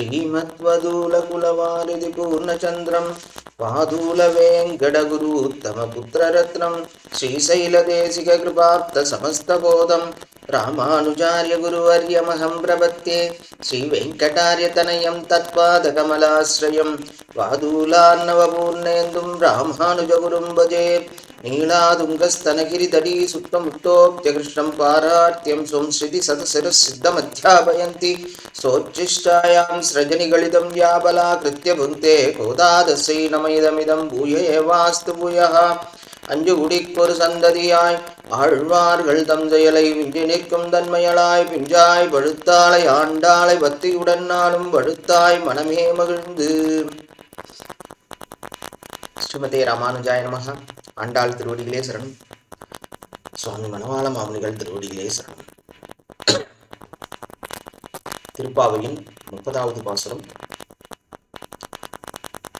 శ్రీమద్వదూలకులవారిది పూర్ణచంద్రం పాదూల వేంకటగురుత్తమపుత్రరత్నం శ్రీశైలదేశికృపాప్తసమస్తబోధం రామానుజార్య గురువర్యమహం ప్రపత్తే శ్రీవేంకటార్యతనయం తత్పాదకమలాశ్రయం వాదూలాన్నవపూర్ణేందుం రామానుజగురుం భజే நீலாதுங்கಸ್ತನಗಿರಿದಡಿ ಸುತ್ತಮುತ್ತೋಪ್ತ್ಯಕೃಷ್ಣಂ ಪಾರಾರ್ತ್ಯಂ ಸಂಸ್ಕೃತಿ ಸದಸರು ಸಿದ್ಧಮಧ್ಯಾಪಯಂತಿ ಸೋಚ್ಚಿಷ್ಟಾಯಾಂ ಸೃಜನಿಗಳಿದಂ ಯಾಬಲ ಕೃತ್ಯ ಭುಂಕ್ತೆ ಕೋದಾದಸೈ ನಮಯಿದಮಿದಂ ಭೂಯ ಏವಾಸ್ತು ಭೂಯಃ அஞ்சு குடிக்கொரு சந்ததியாய் ஆழ்வார்கள் தஞ்சையலை விஞ்சு நிற்கும் தன்மையலாய் பிஞ்சாய் பழுத்தாளை ஆண்டாளை பக்தியுடன் நானும் பழுத்தாய் மனமே மகிழ்ந்து ஸ்ரீமதே ராமானுஜாய நமக. ஆண்டாள் திருவடிகளே சரணம். சுவாமி மணவாள மாமுனிகள் திருவடிகளே சரணம். திருப்பாவையின் முப்பதாவது பாசுரம்.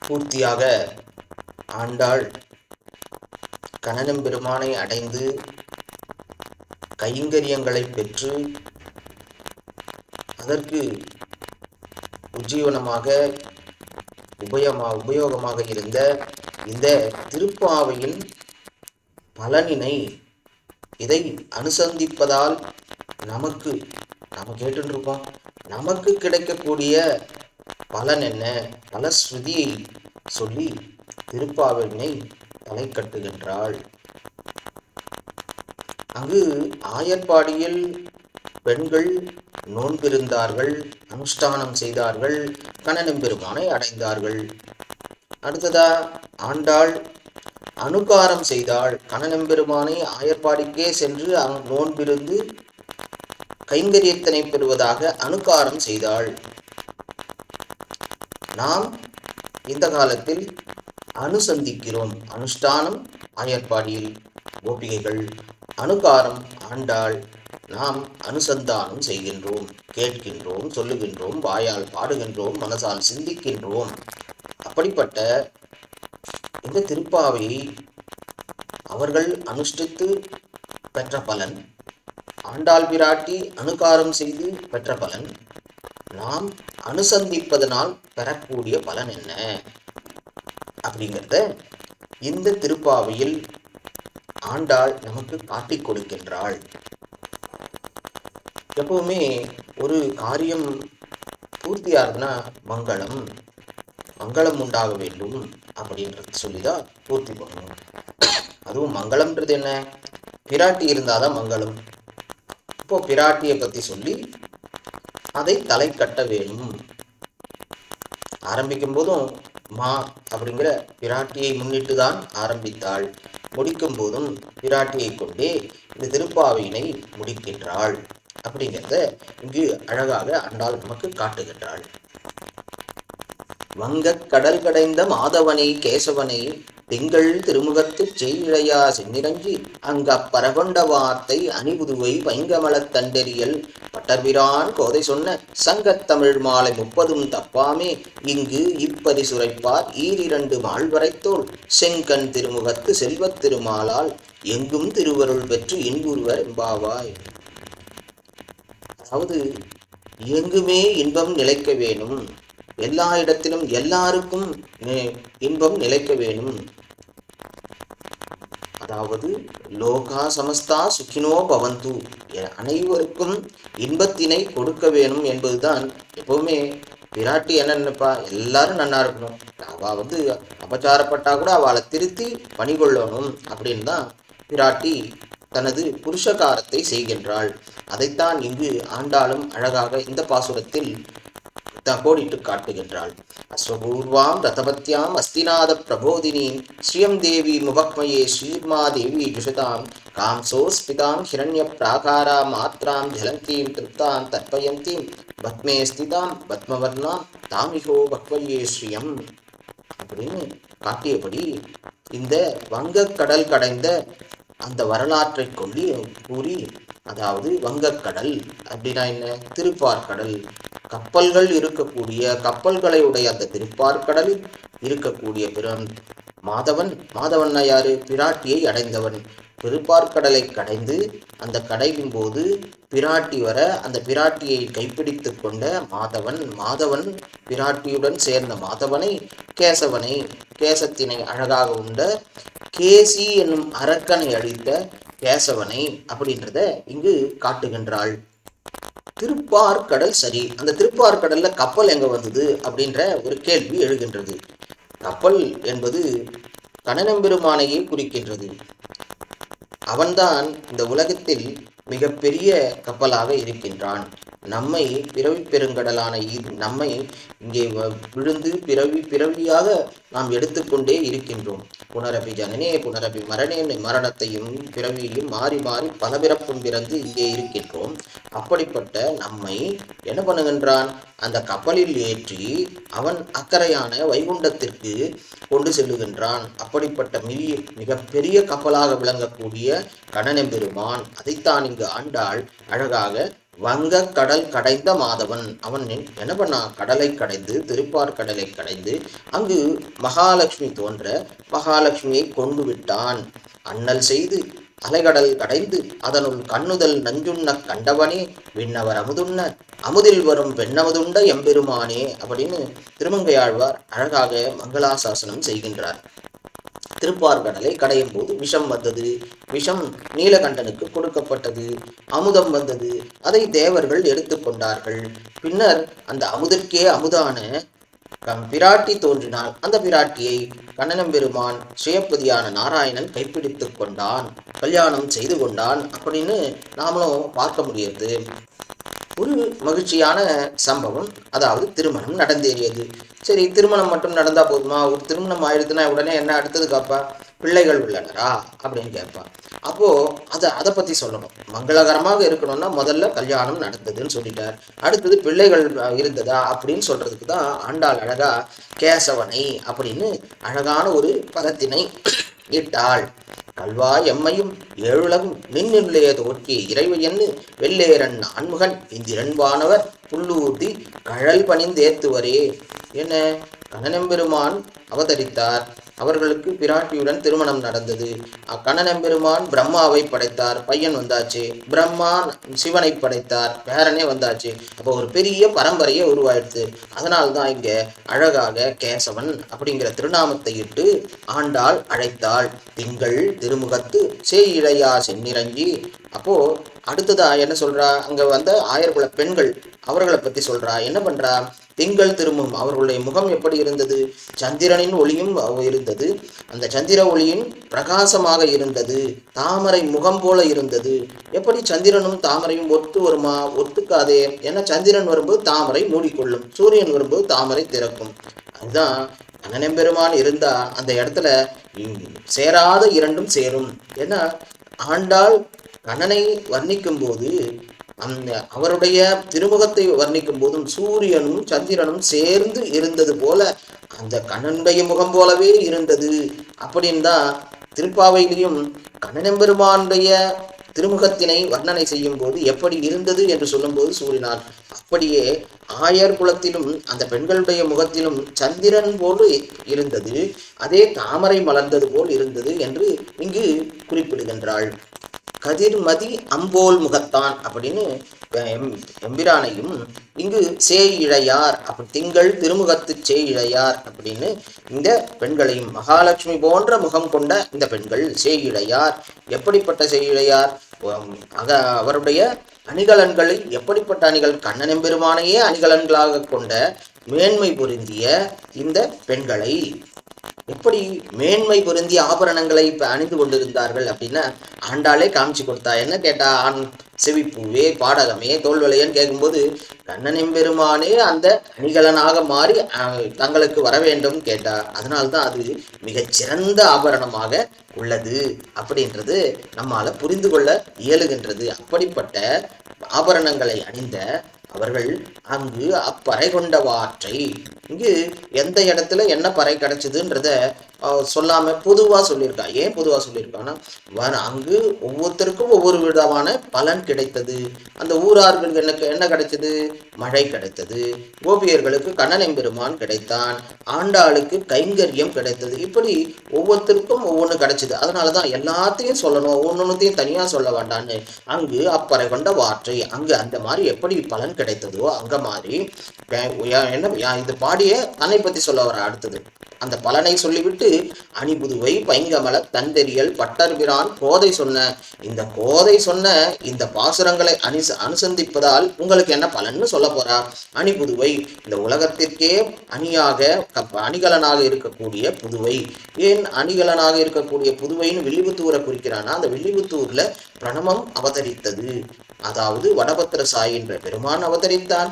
பூர்த்தியாக ஆண்டாள் கணனம் பெருமானை அடைந்து கைங்கரியங்களை பெற்று அதற்கு உஜ்ஜீவனமாக உபயமா உபயோகமாக இருந்த இந்த திருப்பாவையின் பலனினை இதை அனுசந்திப்பதால் நமக்கு நம்ம கேட்டுருக்கோம் இருக்கோம் நமக்கு கிடைக்கக்கூடிய பலன் என்ன? பலஸ்ருதியை சொல்லி திருப்பாவினை தலை கட்டுகின்றாள். அங்கு ஆயர்பாடியில் பெண்கள் நோன்பிருந்தார்கள் அனுஷ்டானம் செய்தார்கள் கணனம் பெருமானை அடைந்தார்கள். அடுத்ததா ஆண்டாள் அனுகாரம் செய்தாள். கணனம் பெருமானை ஆயர்பாடிக்கே சென்று அவன் நோன்பிருந்து கைங்கரியத்தனை பெறுவதாக அனுகாரம் செய்தாள். நாம் இந்த காலத்தில் அனுசந்திக்கிறோம். அனுஷ்டானம் ஆயர்பாடியில். கோபிகைகள் அனுகாரம் ஆண்டாள் நாம் அனுசந்தானம் செய்கின்றோம் கேட்கின்றோம் சொல்லுகின்றோம் வாயால் பாடுகின்றோம் மனசால் சிந்திக்கின்றோம். அப்படிப்பட்ட இந்த திருப்பாவை அவர்கள் அனுஷ்டித்து பெற்ற பலன் ஆண்டாள் பிராட்டி அனுகாரம் செய்து பெற்ற பலன் நாம் அனுசந்திப்பதனால் பெறக்கூடிய பலன் என்ன? அப்படிங்கிறத இந்த திருப்பாவையில் ஆண்டாள் நமக்கு காட்டிக் கொடுக்கின்றாள். எப்பவுமே ஒரு காரியம் பூர்த்தியாகுதுன்னா மங்களம். மங்களம் உண்டாக வேண்டும் அப்படின்றது சொல்லிதான் பூர்த்தி பண்ணணும். அதுவும் மங்களம்ன்றது என்ன? பிராட்டி இருந்தாதான் மங்களம். இப்போ பிராட்டியை பத்தி சொல்லி அதை தலை கட்ட வேணும். ஆரம்பிக்கும் போதும் மா அப்படிங்கிற பிராட்டியை முன்னிட்டு தான் ஆரம்பித்தாள். முடிக்கும் போதும் பிராட்டியை கொண்டே இந்த திருப்பாவையினை முடிக்கின்றாள். அப்படிங்கிறத இங்கு அழகாக அண்டாள் நமக்கு காட்டுகின்றாள். வங்கக் கடல் கடைந்த மாதவனை கேசவனை திங்கள் திருமுகத்து செய்யிழையா செந்நிரஞ்சி அங்க பரகொண்ட வார்த்தை அணிபுதுவை பைங்கமலத் தண்டெறியல். பட்டர்பிரான் கோதை சொன்ன சங்கத்தமிழ் மாலை முப்பதும் தப்பாமே இங்கு இப்பதி சுரைப்பார் ஈரிரண்டு மாழ்வரைத்தோள் செங்கண் திருமுகத்து செல்வத் திருமாலால் எங்கும் திருவருள் பெற்று இன்புருவர் எம்பாவாய். அதாவது எங்குமே இன்பம் நிலைக்க வேணும். எல்லா இடத்திலும் எல்லாருக்கும் இன்பம் நிலைக்க வேணும் அதாவது லோகா சமஸ்தா சுக்கினோ பவந்து அனைவருக்கும் இன்பத்தினை கொடுக்க வேணும் என்பதுதான் எப்பவுமே பிராட்டி என்ன நினைப்பா எல்லாரும் நன்னா இருக்கணும். அவ வந்து அபச்சாரப்பட்டா கூட அவளை திருத்தி பணி கொள்ளணும் அப்படின்னு தான் பிராட்டி தனது புருஷகாரத்தை செய்கின்றாள். அதைத்தான் இங்கு ஆண்டாளும் அழகாக இந்த பாசுரத்தில் தகோடிட்டு காட்டுகின்றாள் அஸ்வபூர்வாம் ரதபத்யாம் அஸ்திநாத பிரபோதினீம் ஸ்ரீயம் தேவி முபக்மயே ஸ்ரீர்மா தேவி ஜுஷதாம் காம்சோஸ்பிதாம் ஹிரண்ய பிராகாரா மாத்ராம் ஜலந்தீம் திருப்தாம் தர்ப்பயந்தீம் பத்மே ஸ்திதாம் பத்மவர்ணாம் தாமிகோ பக்வயே ஸ்ரீயம். அப்படின்னு காட்டியபடி இந்த வங்கக் கடல் கடைந்த அந்த வரலாற்றை கொள்ளி கூறி அதாவது வங்கக்கடல் அப்படின்னா என்ன? திருப்பார்கடல். கப்பல்கள் இருக்கக்கூடிய கப்பல்களை உடைய அந்த திருப்பார்கடலில் இருக்கக்கூடிய பிறன் மாதவன். மாதவன்னா யாரு? பிராட்டியை அடைந்தவன். திருப்பார்கடலை கடைந்து அந்த கடையின் போது பிராட்டி வர அந்த பிராட்டியை கைப்பிடித்து கொண்ட மாதவன் மாதவன் பிராட்டியுடன் சேர்ந்த மாதவனை கேசவனை கேசத்தினை அழகாக உண்ட கேசி என்னும் அரக்கனை அழித்த கேசவனை அப்படின்றத இங்கு காட்டுகின்றாள். திருப்பார்கடல் சரி அந்த திருப்பார்கடல்ல கப்பல் எங்க வந்தது அப்படின்ற ஒரு கேள்வி எழுகின்றது. கப்பல் என்பது கணனம்பெருமானையே குறிக்கின்றது. அவன்தான் இந்த உலகத்தில் மிகப்பெரிய கப்பலாக இருக்கின்றான். நம்மை பிறவி பெருங்கடலான இது நம்மை இங்கே விழுந்து பிறவி பிறவியாக நாம் எடுத்துக்கொண்டே இருக்கின்றோம். புனரபி ஜனனே புனரபி மரணே மரணத்தையும் பிறவியையும் மாறி மாறி பல பிறப்பும் பிறந்து இங்கே இருக்கின்றோம். அப்படிப்பட்ட நம்மை என்ன பண்ணுகின்றான்? அந்த கப்பலில் ஏற்றி அவன் அக்கறையான வைகுண்டத்திற்கு கொண்டு செல்லுகின்றான். அப்படிப்பட்ட மிக மிகப்பெரிய கப்பலாக விளங்கக்கூடிய கணனெம்பெருமான் அதைத்தான் இங்கு ஆண்டாள். அழகாக வங்க கடல் கடைந்த மாதவன். அவன் என்ன பண்ணான் கடலை கடைந்து திருப்பார் கடலை கடைந்து அங்கு மகாலட்சுமி தோன்ற மகாலட்சுமியை கொண்டு விட்டான். அண்ணல் செய்து அலைகடல் கடைந்து அதனுள் கண்ணுதல் நஞ்சுண்ண கண்டவனே விண்ணவர் அமுதுண்ண அமுதில் வரும் பெண்ணமுதுண்ட எம்பெருமானே அப்படின்னு திருமங்கையாழ்வார் அழகாக மங்களாசாசனம் செய்கின்றார். திருப்பார்கடலை கடையும் போது விஷம் வந்தது. விஷம் நீலகண்டனுக்கு கொடுக்கப்பட்டது. அமுதம் வந்தது. அதை தேவர்கள் எடுத்துக்கொண்டார்கள் பின்னர் அந்த அமுதற்கே அமுதான பிராட்டி தோன்றினால் அந்த பிராட்டியை கண்ணனம்பெருமான் சுயப்பதியான நாராயணன் கைப்பிடித்து கொண்டான். கல்யாணம் செய்து கொண்டான். அப்படின்னு நாமளும் பார்க்க முடியுது. ஒரு மகிழ்ச்சியான சம்பவம் அதாவது திருமணம் நடந்தேறியது. சரி திருமணம் மட்டும் நடந்தா போதுமா? ஒரு திருமணம் ஆயிடுதுன்னா உடனே என்ன அடுத்தது காப்பா? பிள்ளைகள் உள்ளனரா? அப்படின்னு கேட்பான். அப்போ அதை அதை பத்தி சொல்லணும். மங்களகரமாக இருக்கணும்னா முதல்ல கல்யாணம் நடந்ததுன்னு சொல்லிட்டார். அடுத்தது பிள்ளைகள் இருந்ததா அப்படின்னு சொல்றதுக்கு தான் ஆண்டாள் அழகா கேசவனை அப்படின்னு அழகான ஒரு பதத்தினை இட்டாள். கல்வா எம்மையும் ஏழுலகும் நின்னுள்ளே தோற்றிய இறைவையன்னு வெள்ளேரன் ஆண்முகன் இந்திரன்பானவர் புல்லூர்தி கழல் பணிந்தேத்துவரே. என்ன? கண்ணனெம்பெருமான் அவதரித்தார். அவர்களுக்கு பிராட்டியுடன் திருமணம் நடந்தது. அக்கண்ணனெம்பெருமான் பிரம்மாவை படைத்தார். பையன் வந்தாச்சு. பிரம்மா சிவனை படைத்தார். பேரனே வந்தாச்சு. அப்போ ஒரு பெரிய பரம்பரையே உருவாயிடுது அதனால்தான் இங்க அழகாக கேசவன் அப்படிங்கிற திருநாமத்தை இட்டு ஆண்டாள் அழைத்தாள். திங்கள் திருமுகத்து சேயிழையா சென்னிறங்கி அப்போ அடுத்ததா என்ன சொல்றா? அங்க வந்த ஆயர்குல பெண்கள் அவர்களை பத்தி சொல்றா. என்ன பண்றா? திங்கள் திரும்பும். அவர்களுடைய முகம் எப்படி இருந்தது? சந்திரனின் ஒளியும் அவ- இருந்தது. அந்த சந்திர ஒளியின் பிரகாசமாக இருந்தது. தாமரை முகம் போல இருந்தது. எப்படி சந்திரனும் தாமரையும் ஒத்து வருமா? ஒத்துக்காதே. ஏன்னா சந்திரன் வரும்போது தாமரை மூடிக்கொள்ளும். சூரியன் வரும்போது தாமரை திறக்கும். அதுதான் அண்ணனெம்பெருமான் இருந்தா அந்த இடத்துல சேராத இரண்டும் சேரும். ஏன்னா ஆண்டாள் கண்ணனை வர்ணிக்கும் போது அந்த அவருடைய திருமுகத்தை வர்ணிக்கும் போதும் சூரியனும் சந்திரனும் சேர்ந்து இருந்தது போல அந்த கண்ணனுடைய முகம் போலவே இருந்தது. அப்படின்னு தான் திருப்பாவையிலையும் கண்ணனெம்பெருமானுடைய திருமுகத்தினை வர்ணனை செய்யும் போது எப்படி இருந்தது என்று சொல்லும்போது சூறினார் அப்படியே ஆயர் குலத்திலும் அந்த பெண்களுடைய முகத்திலும் சந்திரன் போல் இருந்தது. அதே தாமரை மலர்ந்தது போல் இருந்தது என்று இங்கு குறிப்பிடுகின்றாள். கதிர்மதி அம்போல் முகத்தான் அப்படின்னு எம்- எம்பிரானையும் இங்கு சேயிழையார் அப்படி திங்கள் திருமுகத்து சேயிழையார் அப்படின்னு இந்த பெண்களையும் மகாலட்சுமி போன்ற முகம் கொண்ட இந்த பெண்கள் சேயிழையார் எப்படிப்பட்ட சேயிழையார் இழையார்? அக அவருடைய அணிகலன்களை எப்படிப்பட்ட அணிகள்? கண்ணனெம்பெருமானையே அணிகலன்களாக கொண்ட மேன்மை பொருந்திய இந்த பெண்களை எப்படி மேன்மை பொருந்திய ஆபரணங்களை இப்ப அணிந்து கொண்டிருந்தார்கள் அப்படின்னா ஆண்டாளே காமிச்சு கொடுத்தா என்ன கேட்டா? ஆண் செவிப்பூவே பாடகமே தோல்வலையன்னு கேட்கும்போது கண்ணனின் பெருமானே அந்த அணிகலனாக மாறி அஹ், தங்களுக்கு வர வேண்டும் கேட்டா. அதனால்தான் அது மிகச்சிறந்த ஆபரணமாக உள்ளது அப்படின்றது நம்மால புரிந்து கொள்ள இயலுகின்றது. அப்படிப்பட்ட ஆபரணங்களை அணிந்த அவர்கள் அங்கு அப்பறை கொண்டவாற்றை இங்கு எந்த இடத்துல என்ன பறை கிடைச்சதுன்றத சொல்லாம பொதுவா சொல்லியிருக்கா ஏன் பொதுவா சொல்லியிருக்கான்னா வர அங்கு ஒவ்வொருத்தருக்கும் ஒவ்வொரு விதமான பலன் கிடைத்தது. அந்த ஊரார்களுக்கு என்ன என்ன கிடைச்சது மழை கிடைத்தது. கோபியர்களுக்கு கண்ணனை பெருமான் கிடைத்தான். ஆண்டாளுக்கு கைங்கரியம் கிடைத்தது. இப்படி ஒவ்வொருத்தருக்கும் ஒவ்வொன்று கிடைச்சது. அதனால தான் எல்லாத்தையும் சொல்லணும். ஒவ்வொன்றுத்தையும் தனியாக சொல்ல வேண்டான்னு. அங்கு அப்பறை கொண்ட வார்த்தை அங்கு அந்த மாதிரி எப்படி பலன் கிடைத்ததோ அங்க மாதிரி என்ன இது பாடிய தன்னை பத்தி சொல்ல வர அடுத்தது. அந்த பலனை சொல்லிவிட்டு அணிபுதுவை பைங்கமல தந்தெறியல் பட்டர்பிரான் கோதை சொன்ன. இந்த கோதை சொன்ன இந்த பாசுரங்களை அனுச அனுசந்திப்பதால் உங்களுக்கு என்ன பலன்னு சொல்ல போறா? அணிபுதுவை இந்த உலகத்திற்கே அணியாக அணிகலனாக இருக்கக்கூடிய புதுவை. ஏன் அணிகலனாக இருக்கக்கூடிய புதுவைன்னு வில்லிபுத்தூரை குறிக்கிறான்னா அந்த வில்லிபுத்தூர்ல பிரணமம் அவதரித்தது. அதாவது வடபத்திர சாய் என்ற பெருமான் அவதரித்தான்.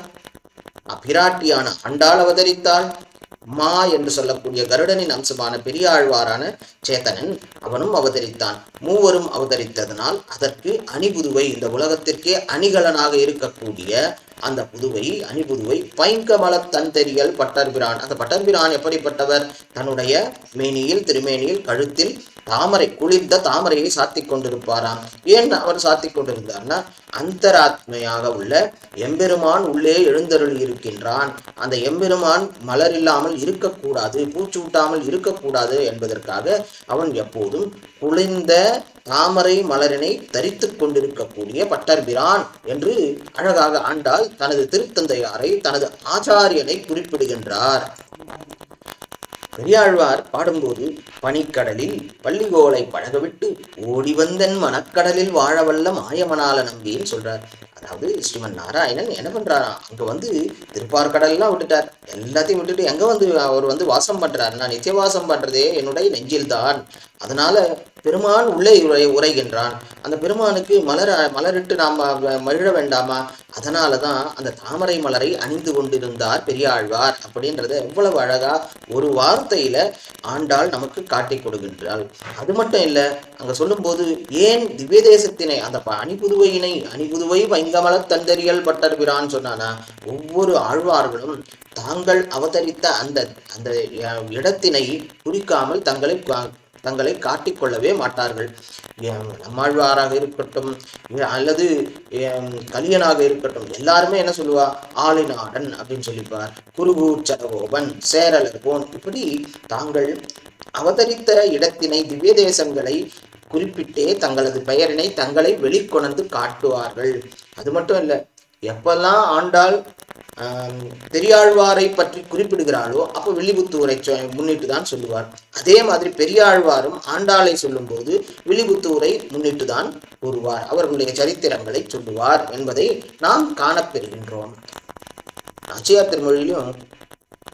அபிராட்டியான அண்டாள் அவதரித்தாள். மா என்று சொல்லக்கூடிய கருடனின் அம்சமான பெரியாழ்வாரான சேத்தனன் அவனும் அவதரித்தான். மூவரும் அவதரித்ததனால் அதற்கு அணிபுதுவை இந்த உலகத்திற்கே அணிகலனாக இருக்கக்கூடிய அந்த புதுவை அணிபுதுவை பைங்கமல தந்தெறியல் பட்டர்பிரான். அந்த பட்டர்பிரான் எப்படிப்பட்டவர்? தன்னுடைய மேனியில் திருமேனியில் கழுத்தில் தாமரை குளிர்ந்த தாமரையை சாத்திக் கொண்டிருப்பாராம். ஏன் அவர் சாத்திக் கொண்டிருந்தார்னா அந்தராத்மையாக உள்ள எம்பெருமான் உள்ளே எழுந்தருள் இருக்கின்றான் அந்த எம்பெருமான் மலர் இல்லாமல் இருக்கக்கூடாது பூச்சி விட்டாமல் இருக்கக்கூடாது என்பதற்காக அவன் எப்போதும் குளிர்ந்த தாமரை மலரினை தரித்துக் கொண்டிருக்கக்கூடிய பட்டர்பிரான் என்று அழகாக ஆண்டால் தனது திருத்தந்தையாரை தனது ஆச்சாரியனை குறிப்பிடுகின்றார். பெரியாழ்வார் பாடும்போது பனிக்கடலில் பள்ளிகோலை பழகவிட்டு ஓடி வந்தன் மனக்கடலில் வாழவல்ல மாயமனால நம்பின்னு சொல்றார். அதாவது ஸ்ரீமன் நாராயணன் என்ன பண்றாராம்? அங்க வந்து திருப்பார்கடல்லாம் விட்டுட்டார். எல்லாத்தையும் விட்டுட்டு எங்க வந்து அவர் வந்து வாசம் பண்றாரு? நான் நித்தியவாசம் பண்றதே என்னுடைய நெஞ்சில்தான் அதனால பெருமான் உள்ளே உரை உரைகின்றான். அந்த பெருமானுக்கு மலர மலரிட்டு நாம மகிழ வேண்டாமா? அதனால தான் அந்த தாமரை மலரை அணிந்து கொண்டிருந்தார் பெரியாழ்வார் அப்படின்றத எவ்வளவு அழகா ஒரு வார்த்தையில ஆண்டாள் நமக்கு காட்டி கொடுக்கின்றாள். அது மட்டும் இல்ல அங்க சொல்லும்போது ஏன் திவ்ய தேசத்தினை அந்த அணிபுதுவையினை அணிபுதுவை வைங்கமல தந்தரியல் பட்டர் பிரான் சொன்னானா ஒவ்வொரு ஆழ்வார்களும் தாங்கள் அவதரித்த அந்த அந்த இடத்தினை குறிக்காமல் தங்களை கா- தங்களை காட்டிக்கொள்ளவே மாட்டார்கள். நம்மாழ்வாராக இருக்கட்டும் அல்லது கலியனாக இருக்கட்டும் எல்லாருமே என்ன சொல்லுவா? ஆளிநாடன் அப்படின்னு சொல்லிப்பார். குருகூர் சேரலகோன் போன் இப்படி தாங்கள் அவதரித்த இடத்தினை திவ்ய தேசங்களை குறிப்பிட்டே தங்களது பெயரினை தங்களை வெளிக்கொணர்ந்து காட்டுவார்கள். அது மட்டும் இல்லை எப்பெல்லாம் ஆண்டாள் பெரியாழ்வாரை பற்றி குறிப்பிடுகிறாளோ அப்போ வில்லிபுத்தூரை சொ- முன்னிட்டு தான் சொல்லுவார். அதே மாதிரி பெரியாழ்வாரும் ஆண்டாளை சொல்லும்போது வில்லிபுத்தூரை முன்னிட்டு தான் கூறுவார். அவர்களுடைய சரித்திரங்களை சொல்லுவார் என்பதை நாம் காணப்பெறுகின்றோம். நாச்சியார் திருமொழியிலும்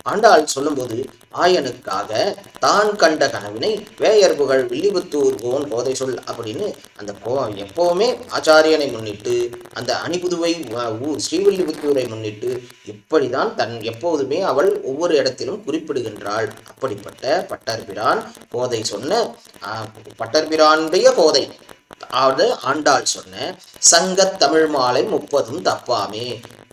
ஆண்டாள் சொல்லும்போது ஆயனுக்காக தான் கண்ட கனவினை வேயர் புகழ் வில்லிபுத்தூர் கோன் கோதை சொல் அப்படின்னு அந்த கோ எப்போவுமே ஆச்சாரியனை முன்னிட்டு அந்த அணிபுதுவை ஊர் ஸ்ரீவில்லிபுத்தூரை முன்னிட்டு இப்படிதான் தன் எப்போதுமே அவள் ஒவ்வொரு இடத்திலும் குறிப்பிடுகின்றாள். அப்படிப்பட்ட பட்டர்பிரான் கோதை சொன்ன பட்டர்பிரானுடைய கோதை அதாவது ஆண்டாள் சொன்ன சங்கத் தமிழ் மாலை முப்பதும் தப்பாமே.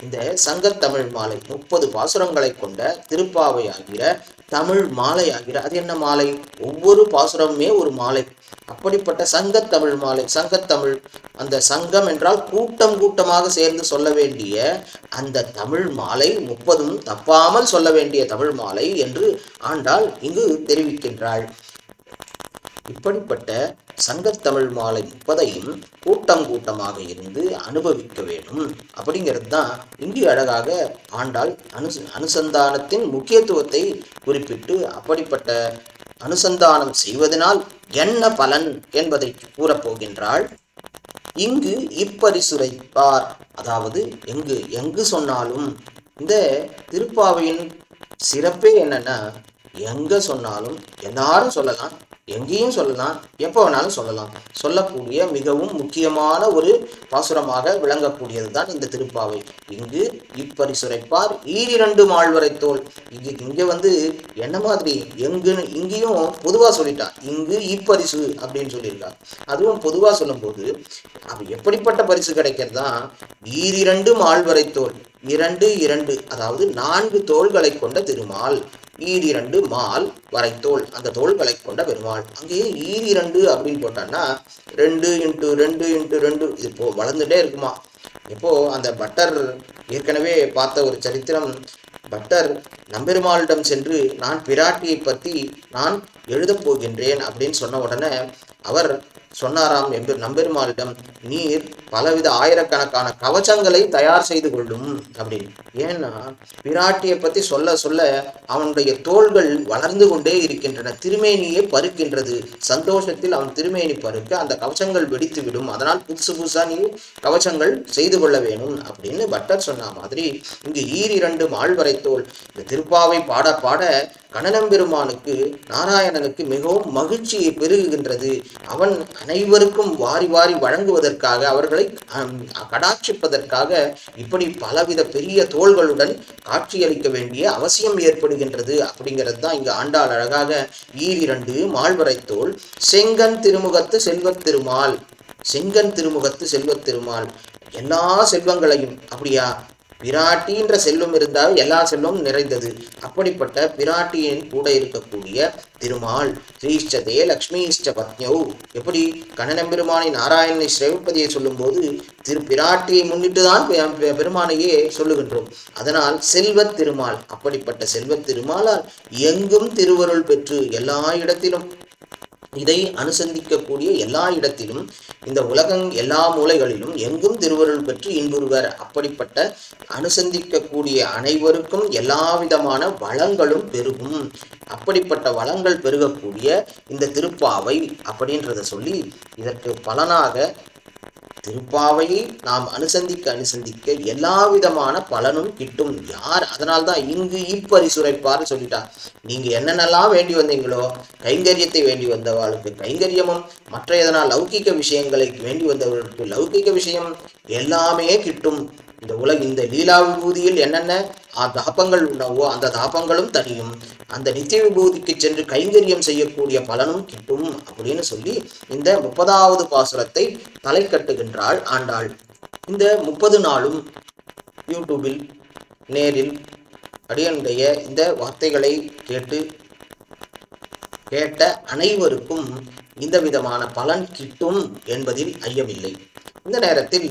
இந்த சங்கத் தமிழ் மாலை முப்பது பாசுரங்களை கொண்ட திருப்பாவை ஆகிற தமிழ் மாலை ஆகிற அது என்ன மாலை? ஒவ்வொரு பாசுரமுமே ஒரு மாலை. அப்படிப்பட்ட சங்கத் தமிழ் மாலை சங்கத்தமிழ் அந்த சங்கம் என்றால் கூட்டம் கூட்டமாக சேர்ந்து சொல்ல வேண்டிய அந்த தமிழ் மாலை முப்பதும் தப்பாமல் சொல்ல வேண்டிய தமிழ் மாலை என்று ஆண்டாள் இங்கு தெரிவிக்கின்றாள். இப்படிப்பட்ட சங்கத்தமிழ் மாலை முப்பதையும் கூட்டம் கூட்டமாக இருந்து அனுபவிக்க வேண்டும். அப்படிங்கிறது தான் இங்கு அழகாக ஆண்டாள் அனுச அனுசந்தானத்தின் முக்கியத்துவத்தை குறிப்பிட்டு அப்படிப்பட்ட அனுசந்தானம் செய்வதனால் என்ன பலன் என்பதை கூறப்போகின்றாள் இங்கு இப்பரிசுரைப்பார். அதாவது எங்கு எங்கு சொன்னாலும் இந்த திருப்பாவையின் சிறப்பே என்னன்னா எங்க சொன்னாலும் எல்லாரும் சொல்லலாம். எங்கேயும் சொல்லலாம் எப்போ வேணாலும் சொல்லலாம். சொல்லக்கூடிய மிகவும் முக்கியமான ஒரு பாசுரமாக விளங்கக்கூடியது தான் இந்த திருப்பாவை. இங்கு இப்பரிசுரைப்பார் ஈரிரண்டு மாழ்வரை தோல். இங்கு இங்கே வந்து என்ன மாதிரி? எங்குன்னு இங்கேயும் பொதுவாக சொல்லிட்டார் இங்கு இப்பரிசு அப்படின்னு சொல்லியிருக்கார் அதுவும் பொதுவாக சொல்லும்போது அது எப்படிப்பட்ட பரிசு கிடைக்கிறதா? ஈரிரண்டு மாழ்வரை தோல். இரண்டு இரண்டு அதாவது நான்கு தோள்களை கொண்ட திருமால். ஈரிரண்டு மால் வரைத்தோல் அந்த தோள்களை கொண்ட பெருமாள். அங்கேயே ஈரிரண்டு அப்படின்னு போட்டான்னா ரெண்டு இன்ட்டு ரெண்டு இன்ட்டு ரெண்டு. இது இப்போ வளர்ந்துட்டே இருக்குமா? இப்போ அந்த பட்டர் ஏற்கனவே பார்த்த ஒரு சரித்திரம். பட்டர் நம்பெருமாளிடம் சென்று நான் பிராட்டியை பற்றி நான் எழுதப் போகின்றேன் அப்படின்னு சொன்ன உடனே அவர் சொன்னாராம் என்று நம்பெருமாளிடம் நீர் பலவித ஆயிரக்கணக்கான கவச்சங்களை தயார் செய்து கொள்ளும் அப்படின்னு. ஏன்னா பிராட்டியை பத்தி சொல்ல சொல்ல அவனுடைய தோள்கள் வளர்ந்து கொண்டே இருக்கின்றன. திருமேனியே பருக்கின்றது சந்தோஷத்தில் அவன் திருமேனி பருக்க அந்த கவச்சங்கள் வெடித்து விடும். அதனால் புதுசு புதுசா நீ கவச்சங்கள் செய்து கொள்ள வேணும் அப்படின்னு பட்டர் சொன்ன மாதிரி இங்கு ஈதி இரண்டு மால்வரை தோல் இந்த திருப்பாவை பாட பாட கணனம்பெருமானுக்கு நாராயணனுக்கு மிகவும் மகிழ்ச்சியை பெருகுகின்றது. அவன் அனைவருக்கும் வாரி வாரி வழங்குவதற்காக அவர்களை கடாட்சிப்பதற்காக இப்படி பலவித பெரிய தோள்களுடன் காட்சியளிக்க வேண்டிய அவசியம் ஏற்படுகின்றது. அப்படிங்கிறது தான் இங்கு ஆண்டாள் அழகாக ஈரிரண்டு மால்வரை தோல் செங்கன் திருமுகத்து செல்வத் திருமால் செங்கன் திருமுகத்து செல்வத் திருமால் எல்லா செல்வங்களையும் அப்படியா? பிராட்டின்ற செல்வம் இருந்தால் எல்லா செல்வமும் நிறைந்தது. அப்படிப்பட்ட பிராட்டியின் கூட இருக்கக்கூடிய திருமால் ஸ்ரீஷ்டதே லக்ஷ்மிஷ்ட பத்னியோ எப்படி? கண்ணனம்பெருமானை நாராயணனை சிறைப்பதியை சொல்லும்போது திரு பிராட்டியை முன்னிட்டு தான் பெ- பெருமானையே சொல்லுகின்றோம். அதனால் செல்வத் திருமால் அப்படிப்பட்ட செல்வத் திருமாலால் எங்கும் திருவருள் பெற்று எல்லா இடத்திலும் இதை அனுசந்திக்கக்கூடிய எல்லா இடத்திலும் இந்த உலகம் எல்லா மூலைகளிலும் எங்கும் திருவருள் பெற்று இன்புறுவர். அப்படிப்பட்ட அனுசந்திக்கக்கூடிய அனைவருக்கும் எல்லா விதமான வளங்களும் பெருகும். அப்படிப்பட்ட வளங்கள் பெருகக்கூடிய இந்த திருப்பாவை அப்படின்றத சொல்லி இதற்கு பலனாக திருப்பாவையை நாம் அனுசந்திக்க அனுசந்திக்க எல்லா விதமான பலனும் கிட்டும். யார் அதனால்தான் இங்கு இப்பரிசுரைப்பார் சொல்லிட்டா நீங்க என்னென்னலாம் வேண்டி வந்தீங்களோ கைங்கரியத்தை வேண்டி வந்தவாளுக்கு கைங்கரியமும் மற்ற எதனால் லௌகிக விஷயங்களை வேண்டி வந்தவர்களுக்கு லௌகிக்க விஷயம் எல்லாமே கிட்டும். இந்த உலக இந்த லீலா விபூதியில் என்னென்ன தாபங்கள் உணவோ அந்த தாபங்களும் தனியும். அந்த நித்திய விபூதிக்கு சென்று கைங்கரியம் செய்யக்கூடிய பலனும் கிட்டும் அப்படின்னு சொல்லி இந்த முப்பதாவது பாசுரத்தை தலை கட்டுகின்றாள் ஆண்டாள். இந்த முப்பது நாளும் யூடியூபில் நேரில் அடியனுடைய இந்த வார்த்தைகளை கேட்டு கேட்ட அனைவருக்கும் இந்த விதமான பலன் கிட்டும் என்பதில் ஐயமில்லை. இந்த நேரத்தில்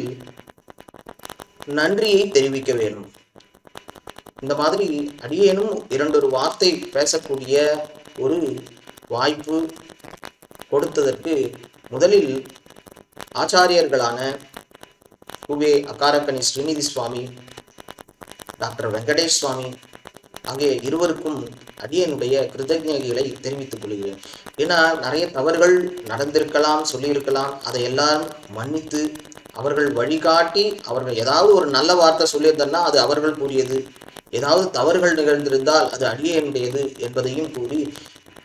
நன்றியை தெரிவிக்க வேண்டும். இந்த மாதிரி அடியேனும் இரண்டொரு வார்த்தை பேசக்கூடிய ஒரு வாய்ப்பு கொடுத்ததற்கு முதலில் ஆச்சாரியர்களான குபே அகாரக்கணி ஸ்ரீநிதி சுவாமி டாக்டர் வெங்கடேஷ் சுவாமி ஆகிய இருவருக்கும் அடியனுடைய கிருதஜைகளை தெரிவித்துக் கொள்கிறேன். ஏன்னா நிறைய தவறுகள் நடந்திருக்கலாம் சொல்லியிருக்கலாம். அதை எல்லாரும் மன்னித்து அவர்கள் வழிகாட்டி அவர்கள் ஏதாவது ஒரு நல்ல வார்த்தை சொல்லியிருந்தன்னா அது அவர்கள் கூறியது. ஏதாவது தவறுகள் நிகழ்ந்திருந்தால் அது அடியனுடையது என்பதையும் கூறி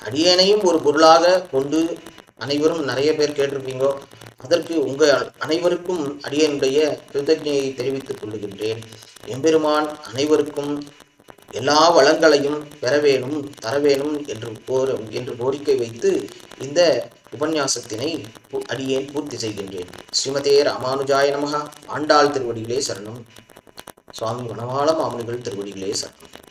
அடியேனையும் ஒரு பொருளாக கொண்டு அனைவரும் நிறைய பேர் கேட்டிருப்பீங்கோ அதற்கு உங்கள் அனைவருக்கும் அடியனுடைய கிருதஜையை தெரிவித்துக் கொள்ளுகின்றேன். எம்பெருமான் அனைவருக்கும் எல்லா வளங்களையும் பெற வேணும் தர வேணும் என்று கோர என்று கோரிக்கை வைத்து இந்த உபன்யாசத்தினை பூ- அடியேன் பூர்த்தி செய்கின்றேன். ஸ்ரீமதே ராமானுஜாய நமகா ஆண்டாள் திருவடிகளே சரணம். சுவாமி வனவாள மாமுனிகள் திருவடிகளே சரணம்.